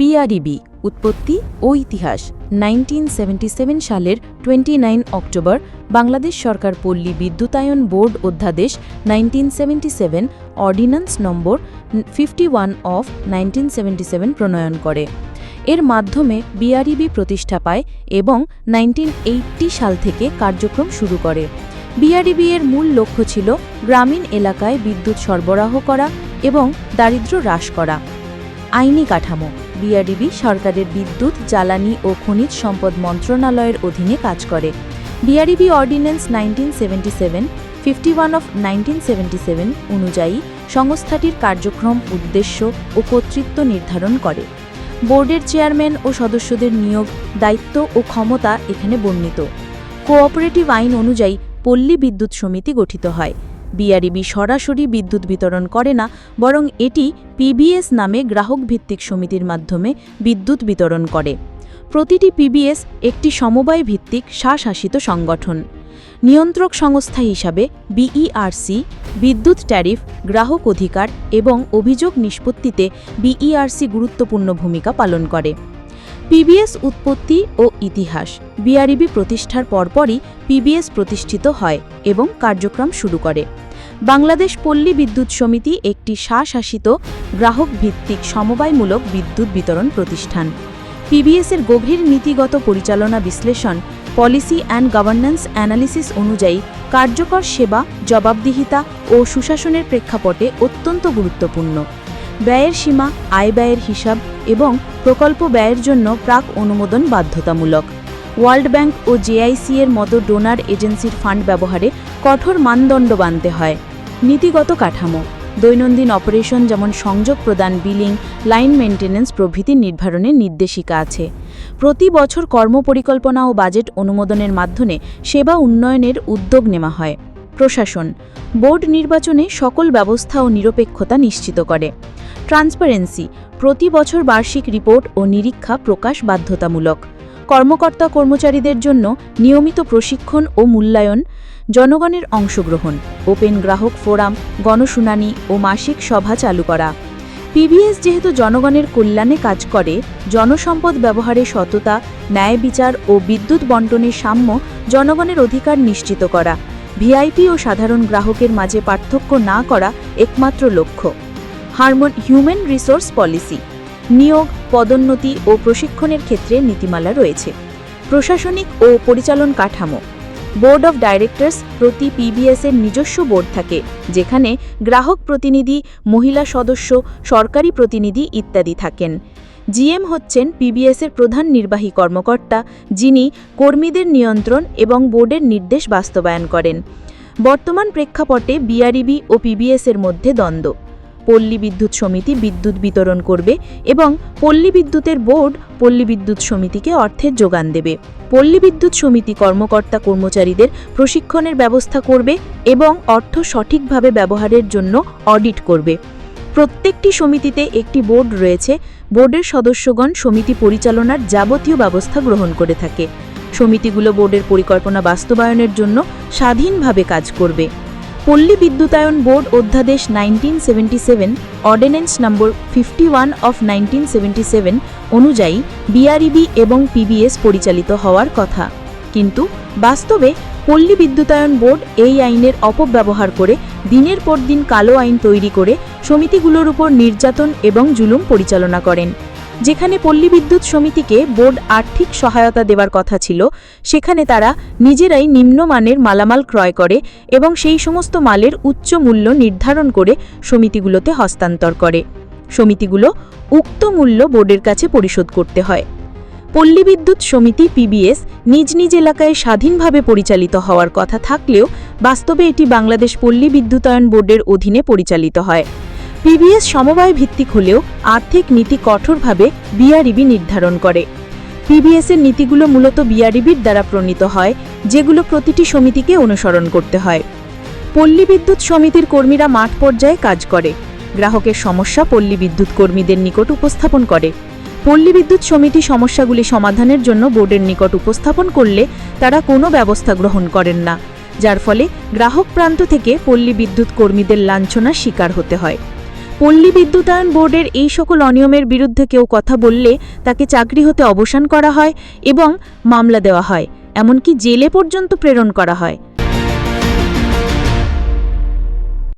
BREB উৎপত্তি ও ইতিহাস nineteen সালের টোয়েন্টি অক্টোবর, বাংলাদেশ সরকার পল্লী বিদ্যুতায়ন বোর্ড অধ্যাদেশ nineteen ordinance number fifty of nineteen প্রণয়ন করে। এর মাধ্যমে বিআরইবি প্রতিষ্ঠা পায় এবং নাইনটিন সাল থেকে কার্যক্রম শুরু করে। বিআরইবি এর মূল লক্ষ্য ছিল গ্রামীণ এলাকায় বিদ্যুৎ সরবরাহ করা এবং দারিদ্র্য হ্রাস করা। আইনি কাঠামো বিআরডিবি সরকারের বিদ্যুৎ, জ্বালানি ও খনিজ সম্পদ মন্ত্রণালয়ের অধীনে কাজ করে। BRDB ordinance nineteen seventy seven fifty one of nineteen seventy seven অনুযায়ী সংস্থাটির কার্যক্রম, উদ্দেশ্য ও কর্তৃত্ব নির্ধারণ করে। বোর্ডের চেয়ারম্যান ও সদস্যদের নিয়োগ, দায়িত্ব ও ক্ষমতা এখানে বর্ণিত। কোঅপারেটিভ আইন অনুযায়ী পল্লী বিদ্যুৎ সমিতি গঠিত হয়। বিআরইবি সরাসরি বিদ্যুৎ বিতরণ করে না, বরং এটি পিবিএস নামে গ্রাহক ভিত্তিক সমিতির মাধ্যমে বিদ্যুৎ বিতরণ করে। প্রতিটি পিবিএস একটি সমবায় ভিত্তিক স্বশাসিত সংগঠন। নিয়ন্ত্রক সংস্থা হিসাবে বিইআরসি বিদ্যুৎ ট্যারিফ, গ্রাহক অধিকার এবং অভিযোগ নিষ্পত্তিতে বিইআরসি গুরুত্বপূর্ণ ভূমিকা পালন করে। পিবিএস উৎপত্তি ও ইতিহাস, বিআরইবি প্রতিষ্ঠার পরপরই পিবিএস প্রতিষ্ঠিত হয় এবং কার্যক্রম শুরু করে। বাংলাদেশ পল্লী বিদ্যুৎ সমিতি একটি স্বশাসিত গ্রাহক ভিত্তিক সমবায়মূলক বিদ্যুৎ বিতরণ প্রতিষ্ঠান। পিবিএসের গভীর নীতিগত পরিচালনা বিশ্লেষণ, পলিসি অ্যান্ড গভর্নেন্স অ্যানালিসিস অনুযায়ী কার্যকর সেবা, জবাবদিহিতা ও সুশাসনের প্রেক্ষাপটে অত্যন্ত গুরুত্বপূর্ণ। ব্যয়ের সীমা, আয় ব্যয়ের হিসাব এবং প্রকল্প ব্যয়ের জন্য প্রাক অনুমোদন বাধ্যতামূলক। ওয়ার্ল্ড ব্যাংক ও জেআইসি এর মতো ডোনার এজেন্সির ফান্ড ব্যবহারে কঠোর মানদণ্ড বানতে হয়। নীতিগত কাঠামো, দৈনন্দিন অপারেশন যেমন সংযোগ প্রদান, বিলিং, লাইন মেনটেন্যান্স প্রভৃতি নির্ধারণের নির্দেশিকা আছে। প্রতি বছর কর্মপরিকল্পনা ও বাজেট অনুমোদনের মাধ্যমে সেবা উন্নয়নের উদ্যোগ নেওয়া হয়। প্রশাসন, বোর্ড নির্বাচনে সকল ব্যবস্থা ও নিরপেক্ষতা নিশ্চিত করে। ট্রান্সপারেন্সি, প্রতি বছর বার্ষিক রিপোর্ট ও নিরীক্ষা প্রকাশ বাধ্যতামূলক। কর্মকর্তা কর্মচারীদের জন্য নিয়মিত প্রশিক্ষণ ও মূল্যায়ন, জনগণের অংশগ্রহণ, ওপেন গ্রাহক ফোরাম, গণশুনানি ও মাসিক সভা চালু করা। পিবিএস যেহেতু জনগণের কল্যাণে কাজ করে, জনসম্পদ ব্যবহারে সততা, ন্যায় বিচার ও বিদ্যুৎ বন্টনের সাম্য জনগণের অধিকার নিশ্চিত করা, ভিআইপি ও সাধারণ গ্রাহকের মাঝে পার্থক্য না করা একমাত্র লক্ষ্য। হারমোন হিউম্যান রিসোর্স পলিসি। নিয়োগ পদোন্নতি ও প্রশিক্ষণের ক্ষেত্রে নীতিমালা রয়েছে। প্রশাসনিক ও পরিচালন কাঠামো। বোর্ড অফ ডাইরেক্টরস প্রতি পিবিএস এর নিজস্ব বোর্ড থাকে, যেখানে গ্রাহক প্রতিনিধি, মহিলা সদস্য, সরকারি প্রতিনিধি ইত্যাদি থাকেন। জিএম হচ্ছেন পিবিএস এর প্রধান নির্বাহী কর্মকর্তা, যিনি কর্মীদের নিয়ন্ত্রণ এবং বোর্ডের নির্দেশ বাস্তবায়ন করেন। বর্তমান প্রেক্ষাপটে বিআরইবি ও পিবিএস এর মধ্যে দ্বন্দ্ব। পল্লী বিদ্যুৎ সমিতি বিদ্যুৎ বিতরণ করবে এবং পল্লী বিদ্যুতের বোর্ড পল্লী বিদ্যুৎ সমিতিকে অর্থের যোগান দেবে। পল্লী বিদ্যুৎ সমিতি কর্মকর্তা কর্মচারীদের প্রশিক্ষণের ব্যবস্থা করবে এবং অর্থ সঠিকভাবে ব্যবহারের জন্য অডিট করবে। প্রত্যেকটি সমিতিতে একটি বোর্ড রয়েছে। বোর্ডের সদস্যগণ সমিতি পরিচালনার যাবতীয় ব্যবস্থা গ্রহণ করে থাকে। সমিতিগুলো বোর্ডের পরিকল্পনা বাস্তবায়নের জন্য স্বাধীনভাবে কাজ করবে। পল্লী বিদ্যুতায়ন বোর্ড অধ্যাদেশ nineteen seventy seven ordinance number fifty one of nineteen seventy seven অনুযায়ী বিআরইবি এবং পিবিএস পরিচালিত হওয়ার কথা। কিন্তু বাস্তবে পল্লী বিদ্যুতায়ন বোর্ড এই আইনের অপব্যবহার করে দিনের পর দিন কালো আইন তৈরি করে সমিতিগুলোর উপর নির্যাতন এবং জুলুম পরিচালনা করেন। যেখানে পল্লী বিদ্যুৎ সমিতিকে বোর্ড আর্থিক সহায়তা দেওয়ার কথা ছিল, সেখানে তারা নিজেরাই নিম্নমানের মালামাল ক্রয় করে এবং সেই সমস্ত মালের উচ্চ মূল্য নির্ধারণ করে সমিতিগুলোতে হস্তান্তর করে। সমিতিগুলো উক্ত মূল্য বোর্ডের কাছে পরিশোধ করতে হয়। পল্লী বিদ্যুৎ সমিতি পিবিএস নিজ নিজ এলাকায় স্বাধীনভাবে পরিচালিত হওয়ার কথা থাকলেও বাস্তবে এটি বাংলাদেশ পল্লী বিদ্যুতায়ন বোর্ডের অধীনে পরিচালিত হয়। পিবিএস সমবায় ভিত্তিক হলেও আর্থিক নীতি কঠোরভাবে বিআরইবি নির্ধারণ করে। পিবিএসের নীতিগুলো মূলত বিআরইবির দ্বারা প্রণীত হয়, যেগুলো প্রতিটি সমিতিকে অনুসরণ করতে হয়। পল্লী বিদ্যুৎ সমিতির কর্মীরা মাঠ পর্যায়ে কাজ করে। গ্রাহকের সমস্যা পল্লী বিদ্যুৎ কর্মীদের নিকট উপস্থাপন করে। পল্লী বিদ্যুৎ সমিতি সমস্যাগুলি সমাধানের জন্য বোর্ডের নিকট উপস্থাপন করলে তারা কোনো ব্যবস্থা গ্রহণ করেন না, যার ফলে গ্রাহক প্রান্ত থেকে পল্লী বিদ্যুৎ কর্মীদের লাঞ্ছনার শিকার হতে হয়। পল্লী বিদ্যুতায়ন বোর্ডের এই সকল অনিয়মের বিরুদ্ধে কেউ কথা বললে তাকে চাকরি হতে অবসান করা হয় এবং মামলা দেওয়া হয়, এমনকি জেলে পর্যন্ত প্রেরণ করা হয়।